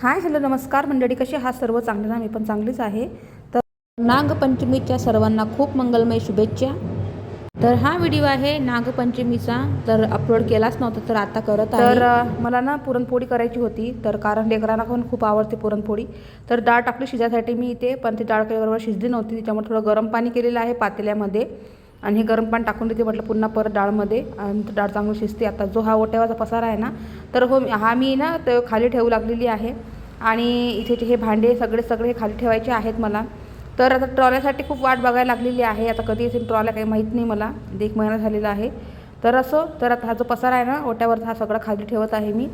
Hi hello नमस्कार मंडळी कशी हा सर्व? चांगले ना? मी पण चांगलीच आहे. तर नागपंचमीच्या सर्वांना खूप मंगलमय शुभेच्छा. तर हा व्हिडिओ आहे नागपंचमीचा. तर अपलोड केलाच नव्हता तर आता करत आहे. तर मला ना पुरणपोळी करायची होती. तर कारण लेकरांना पण खूप आवडते पुरणपोळी. तर डाळ टाकली शिजायसाठी मी इथे पण ती डाळ काही बरोबर शिजली नव्हती. त्याच्यामुळे थोडं गरम पाणी केलेलं आहे पातेल्यामध्ये. आणि हे गरम पाणी टाकून देते म्हटलं पुन्हा परत डाळमध्ये. आणि डाळ चांगली शिजते. आता जो हा ओट्यावाचा पसारा आहे ना तर हो हा मी ना तो खाली ठेवू लागलेली आहे. आणि इथे हे भांडे सगळे सगळे खाली ठेवायचे आहेत मला. तर आता ट्रॉल्यासाठी खूप वाट बघायला लागलेली आहे. आता कधी असेल ट्रॉल्या काही माहीत नाही मला. एक महिना झालेला आहे. तर असं तर आता हा जो पसारा आहे ना ओट्यावरचा हा सगळा खाली ठेवत आहे मी.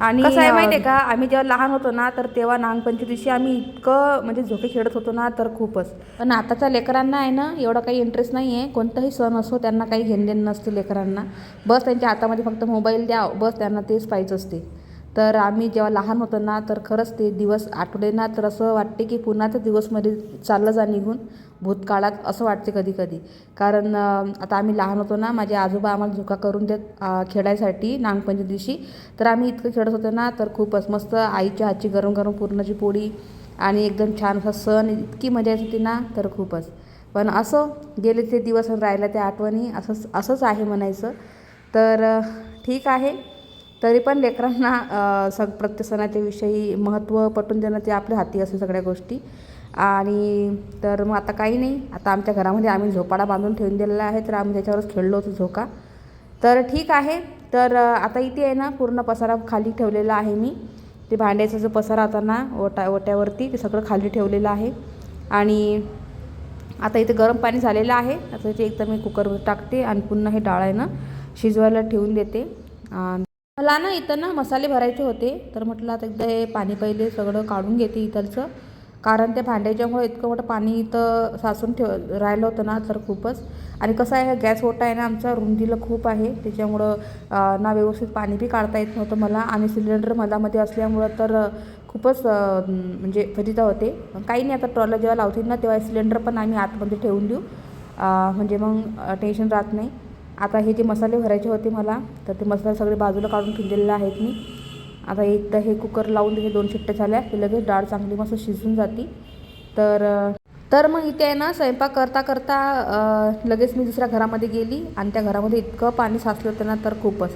आणि कसं आहे माहिती आहे का? आम्ही जेव्हा लहान होतो ना तर तेव्हा नागपंचमी दिवशी आम्ही इतकं म्हणजे झोके खेळत होतो ना तर खूपच. पण आताच्या लेकरांना आहे ना एवढा काही इंटरेस्ट नाही आहे कोणताही सण असो त्यांना काही घेणदेण नसते लेकरांना. बस त्यांच्या हातामध्ये फक्त मोबाईल द्या. बस त्यांना तेच पाहिजे असते. तर आम्ही जेव्हा लहान होतो ना तर खरंच ते दिवस आठवले ना तर असं वाटते की पुन्हा ते दिवसमध्ये चाललं जा निघून भूतकाळात असं वाटते कधी कधी कारण आता आम्ही लहान होतो ना माझे आजोबा आम्हाला झुका करून देत खेळायसाठी नागपंचमी दिवशी. तर आम्ही इतकं खेळत होतो ना तर खूपच मस्त आईच्या हातची गरम गरम पुरणाची पोळी आणि एकदम छान असा सण इतकी मजा येत होती ना तर खूपच. पण असं गेले ते दिवस राहिलं त्या आठवणी असंच असंच आहे म्हणायचं. तर ठीक आहे. तरी पण लेकरांना सग प्रत्येक सणाच्या विषयी महत्त्व पटवून देणं ते आपल्या हाती असते सगळ्या गोष्टी. आणि तर मग आता काही नाही. आता आमच्या घरामध्ये आम्ही झोपाडा बांधून ठेवून दिलेला आहे तर आम्ही त्याच्यावरच खेळलो होतो झोका. तर ठीक आहे. तर आता इथे आहे ना पूर्ण पसारा खाली ठेवलेला आहे मी. ते भांड्याचा जो पसारा होता ना ओटा ओट्यावरती ते सगळं खाली ठेवलेलं आहे. आणि आता इथे गरम पाणी झालेलं आहे. आता ते एकदम मी कुकरवर टाकते आणि पुन्हा हे डाळ आहे ना शिजवायला ठेवून देते. आणि मला ना इथं ना मसाले भरायचे होते. तर म्हटलं आता एकदा हे पाणी पहिले सगळं काढून घेते इथलचं कारण त्या भांड्याच्यामुळे इतकं मोठं पाणी इथं साचून ठेव राहिलं होतं ना तर खूपच. आणि कसं आहे गॅस ओटा आहे ना आमचा रुंदीला खूप आहे. त्याच्यामुळं ना व्यवस्थित पाणी बी काढता येत नव्हतं मला. आणि सिलेंडर मधामध्ये असल्यामुळं तर खूपच म्हणजे फजिता होते. काही नाही आता ट्रॉला जेव्हा लावतील ना तेव्हा सिलेंडर पण आम्ही आतमध्ये ठेवून देऊ. म्हणजे मग टेन्शन राहत नाही. आता हे जे मसाले भरायचे होते मला तर ते मसाले सगळे बाजूला काढून ठेवलेले आहेत मी. आता एकदा हे कुकर लावून त्याचे दोन शिट्ट्या झाल्या की लगेच डाळ चांगली मस्त शिजून जाते. तर तर मग इथे आहे ना स्वयंपाक करता करता लगेच मी दुसऱ्या घरामध्ये गेली आणि त्या घरामध्ये इतकं पाणी साचलं होतं ना तर खूपच.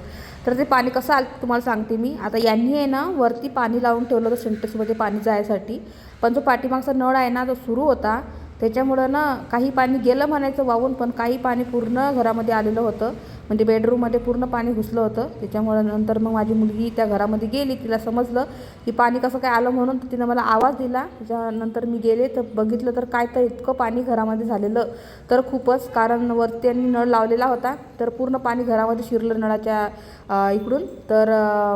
तर ते पाणी कसं आलं तुम्हाला सांगते मी. आता यांनी आहे ना वरती पाणी लावून ठेवलं होतं सिंटेक्समध्ये पाणी जायसाठी. पण जो पाठीमागचा नळ आहे ना तो सुरू होता. त्याच्यामुळं ना काही पाणी गेलं म्हणायचं वाहून पण काही पाणी पूर्ण घरामध्ये आलेलं होतं. म्हणजे बेडरूममध्ये पूर्ण पाणी घुसलं होतं. त्याच्यामुळं नंतर मग माझी मुलगी त्या घरामध्ये गेली. तिला समजलं की पाणी कसं काय आलं म्हणून तर तिनं मला आवाज दिला. त्याच्यानंतर मी गेले तर बघितलं तर काय तर इतकं पाणी घरामध्ये झालेलं तर खूपच. कारण वरती त्यांनी नळ लावलेला होता. तर पूर्ण पाणी घरामध्ये शिरलं नळाच्या इकडून. तर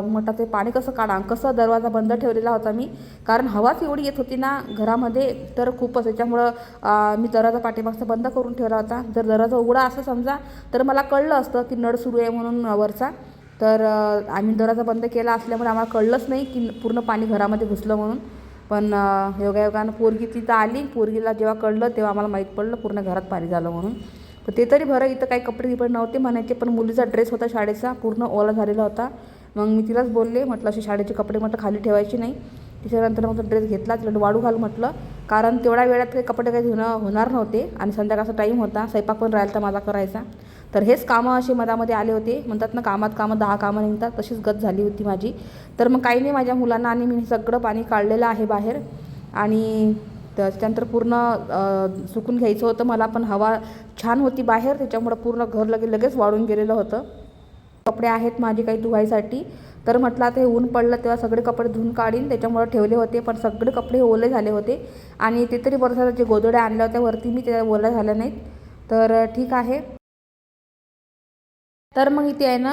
म्हटलं ते पाणी कसं काढा कसं दरवाजा बंद ठेवलेला होता मी? कारण हवाच एवढी येत होती ना घरामध्ये. तर खूपच. त्याच्यामुळं मी दरवाजा पाठीमागचा बंद करून ठेवला होता. जर दरवाजा उघडा असं समजा तर मला कळलं असतं. की नळ सुरू आहे म्हणून वरचा. तर आम्ही दराचा बंद केला असल्यामुळे आम्हाला कळलंच नाही की पूर्ण पाणी घरामध्ये घुसलं म्हणून. पण योगायोगानं पोरगी तिथं आली. पोरगीला जेव्हा कळलं तेव्हा आम्हाला माहीत पडलं पूर्ण घरात पाणी झालं म्हणून. पण ते तरी बरं इथं काही कपडे बिपडे नव्हते म्हणायचे पण मुलीचा ड्रेस होता शाळेचा पूर्ण ओला झालेला होता. मग मी तिलाच बोलले म्हटलं असे शाळेचे कपडे म्हटलं खाली ठेवायचे नाही. त्याच्यानंतर मग तो ड्रेस घेतला तिला वाळू घाल म्हटलं. कारण तेवढ्या वेळात काही कपडे काही धुणं होणार नव्हते आणि संध्याकाळचा टाईम होता स्वयंपाक पण राहिला तर माझा करायचा. तर हेच कामं असे मधामध्ये आले होते. म्हणतात ना कामात कामं दहा कामं निघतात तशीच गत झाली होती माझी. तर मग काही नाही माझ्या मुलांना आणि मी सगळं पाणी काढलेलं आहे बाहेर. आणि त्याच्यानंतर पूर्ण सुकून घ्यायचं होतं मला पण हवा छान होती बाहेर. त्याच्यामुळं पूर्ण घर लगे लगेच वाळून गेलेलं होतं. कपडे आहेत माझे काही धुवायसाठी. तर म्हटलं आता हे ऊन पडलं तेव्हा सगळे कपडे धुवून काढीन. त्याच्यामुळं ठेवले होते पण सगळे कपडे ओले झाले होते. आणि ते तरी बरं झालं जे गोदड्या आणल्या होत्या वरती मी त्या ओल्या झाल्या नाहीत. तर ठीक आहे. तर मग इथे आहे ना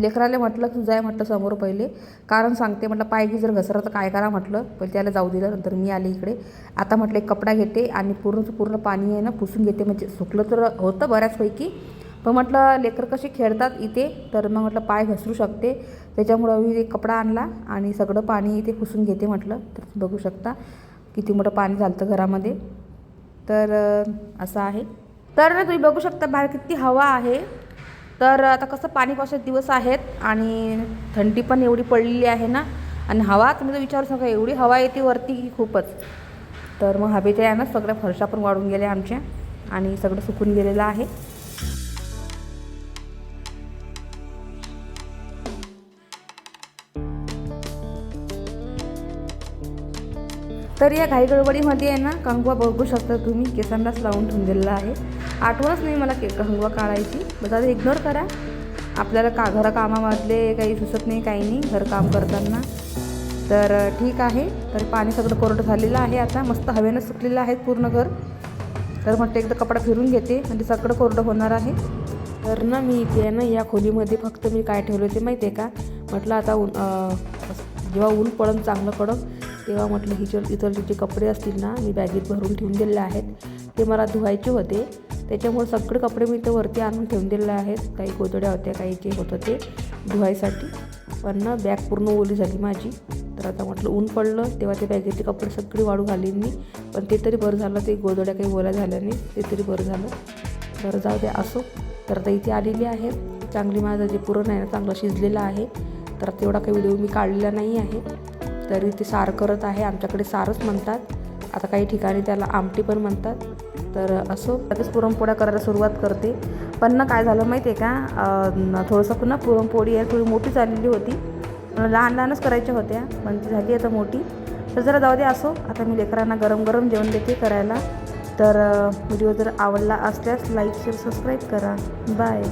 लेकराला म्हटलं तू जाय म्हटलं समोर पहिले. कारण सांगते म्हटलं पायगी जर घसरलं तर काय करा म्हटलं. पहिले त्याला जाऊ दिलं नंतर मी आले इकडे. आता म्हटलं एक कपडा घेते आणि पूर्ण पूर्ण पाणी आहे ना पुसून घेते. म्हणजे सुकलं तर होतं बऱ्याचपैकी. पण म्हटलं लेकर कसे खेळतात इथे तर मग म्हटलं पाय घसरू शकते. त्याच्यामुळं मी एक कपडा आणला आणि सगळं पाणी इथे पुसून घेते म्हटलं. तर बघू शकता किती मोठं पाणी झालं घरामध्ये. तर असं आहे. तर ना तुम्ही बघू शकता बाहेर किती हवा आहे. तर आता कसं पाणी पावसाचे दिवस आहेत आणि थंडी पण एवढी पडलेली आहे ना आणि हवा तुम्ही तर विचारू सांगा एवढी हवा येते वरती की खूपच. तर मग हवेच्या यानं सगळ्या फरशा पण वाढून गेल्या आमच्या आणि सगळं सुकून गेलेलं आहे. तर या घाई गडबडीमध्ये आहे ना कंगवा बघू शकता तुम्ही केसांनाच लावून ठेवून दिलेला आहे. आठवणच नाही मला के हलवा काढायची. बस आता इग्नोर करा. आपल्याला का घर कामामधले काही सुचत नाही काही नाही घरकाम करताना. तर ठीक आहे. तर पाणी सगळं कोरडं झालेलं आहे आता. मस्त हवेनं सुकलेलं आहे पूर्ण घर. तर म्हटलं एकदा कपडा फिरून घेते म्हणजे सगळं कोरडं होणार आहे. तर ना मी इथे आहे ना या खोलीमध्ये फक्त मी काय ठेवलं ते माहिती आहे का? म्हटलं आता ऊन जेव्हा ऊन पडन चांगलं कडक तेव्हा म्हटलं हिचर इतर जे कपडे असतील ना मी बॅगेत भरून ठेवून दिलेले आहेत. ते मला धुवायचे होते. त्याच्यामुळे सगळे कपडे मी ते वरती आणून ठेवून दिलेले आहेत. काही गोदड्या होत्या काही जे होतं ते धुवायसाठी. पण ना बॅग पूर्ण ओली झाली माझी. तर आता म्हटलं ऊन पडलं तेव्हा ते बॅगेचे कपडे सगळे वाळू घाली मी. पण ते तरी बरं झालं ते गोदड्या काही ओल्या झाल्या नाही ते तरी बरं झालं. बरं जाऊ द्या असो. तर आता इथे आलेली आहे. चांगली माझं जे पुरण आहे ना चांगलं शिजलेलं आहे. तर तेवढा काही व्हिडिओ मी काढलेला नाही आहे. तरी ते सार करत आहे. आमच्याकडे सारच म्हणतात. आता काही ठिकाणी त्याला आमटी पण म्हणतात. तर असो त्यातच पुरणपोळ्या करायला सुरुवात करते. पण ना काय झालं माहिती आहे का थोडंसं पुन्हा पुरणपोळी आहे थोडी मोठी झालेली होती. लहान लहानच करायच्या होत्या पण ती झाली आता मोठी. तर जरा जाऊ दे असो. आता मी लेकरांना गरम गरम जेवण देते करायला. तर व्हिडिओ जर आवडला असल्यास लाईक शेअर सबस्क्राईब करा. बाय.